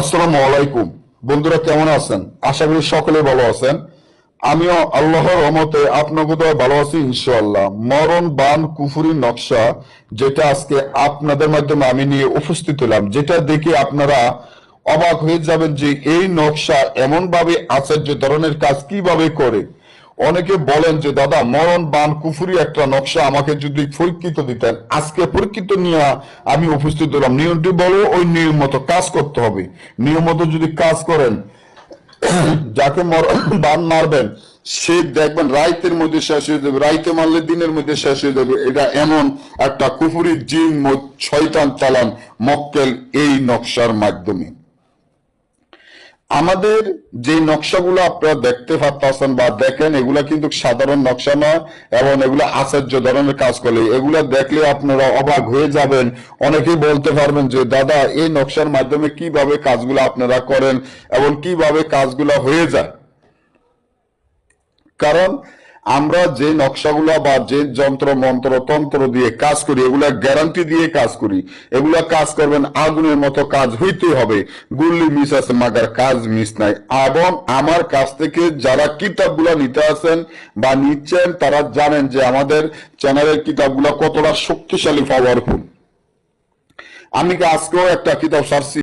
আসসালামু আলাইকুম। বন্ধুরা, কেমন আছেন? আশা করি সকলে ভালো আছেন। আমিও আল্লাহর রহমতে আপনাদের ভালো আছি, ইনশাআল্লাহ। মরণ, বান, কুফুরি, নকশা, যেটা আজকে আপনাদের মাধ্যমে আমি নিয়ে উপস্থিত হলাম, যেটা দেখে আপনারা অবাক হয়ে যাবেন যে এই নকশা এমন ভাবে আচার্য ধরনের কাজ কীভাবে করে। অনেকে বলেন যে, দাদা, মরণ, বান, কুফুরি একটা নকশা আমাকে যদি পরীক্ষিত দিতেন, আজকে পরীক্ষিত নিয়ে আমি উপস্থিত হলাম। নিয়মটি বলো, ওই নিয়ম মতো কাজ করতে হবে। নিয়ম মতো যদি কাজ করেন, যাকে মরণ, বান মারবেন, সে দেখবেন রাইতের মধ্যে শেষ হয়ে যাবে। রাইতে মারলে দিনের মধ্যে শেষ হয়ে যাবে। এটা এমন একটা কুফুরি জিন শয়তান চালান মক্কেল এই নকশার মাধ্যমে। আমাদের যে নকশাগুলো আপনারা দেখতে পাচ্ছেন বা দেখেন, এগুলা কিন্তু সাধারণ নকশা নয় এবং এগুলো আশ্চর্য ধরনের কাজ করে। এগুলো দেখলে আপনারা অবাক হয়ে যাবেন। অনেকেই বলতে পারবেন যে, দাদা, এই নকশার মাধ্যমে কীভাবে কাজগুলো আপনারা করেন এবং কীভাবে কাজগুলো হয়ে যায়? কারণ আমরা যে নকশাগুলো বা যে যন্ত্র, মন্ত্র, তন্ত্র দিয়ে কাজ করি, এগুলা গ্যারান্টি দিয়ে কাজ করি, এগুলা কাজ করবেন আগুনের মতো কাজ হইতে হবে। গুল্লি মিস আছে, মাগার কাজ মিস নাই। এবং আমার কাছ থেকে যারা কিতাবগুলো নিতে আছেন বা নিচ্ছেন, তারা জানেন যে আমাদের চ্যানেলের কিতাবগুলো কতটা শক্তিশালী পাওয়ারফুল আমি আজকেও একটা কিতাব সারছি?